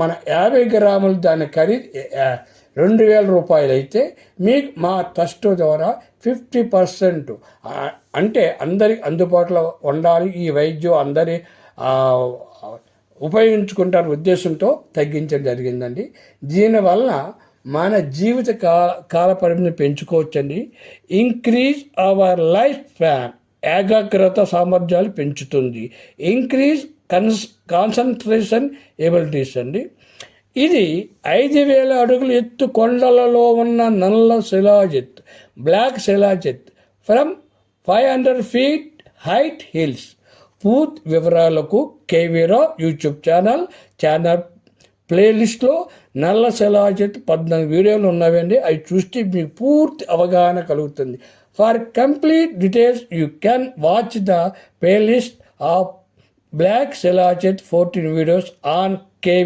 మన యాభై గ్రాములు దాని ఖరీదు రెండు వేల రూపాయలు అయితే మీకు మా ట్రస్ట్ ద్వారా ఫిఫ్టీ పర్సెంట్ అంటే అందరి అందుబాటులో ఉండాలి. ఈ వైద్యం అందరి ఉపయోగించుకుంటారు ఉద్దేశంతో తగ్గించడం జరిగిందండి. దీనివల్ల మన జీవిత కాల కాల పరిమితిని పెంచుకోవచ్చండి. ఇంక్రీజ్ అవర్ లైఫ్ స్పాన్ ఏకాగ్రత సామర్థ్యాలు పెంచుతుంది. ఇంక్రీజ్ కన్స్ కాన్సన్ట్రేషన్ ఎబిలిటీస్ అండి. ఇది ఐదు వేల అడుగుల ఎత్తు కొండలలో ఉన్న నల్ల shilajit black shilajit from five hundred feet height hills. పూర్తి వివరాలకు కేవీరా యూట్యూబ్ ఛానల్ ఛానల్ ప్లేలిస్ట్లో నల్ల శిలాజిత్ పద్నాలుగు వీడియోలు ఉన్నాయండి అవి చూస్తే మీకు పూర్తి అవగాహన కలుగుతుంది. For complete details you can watch the playlist of Black Selachid 14 videos on K.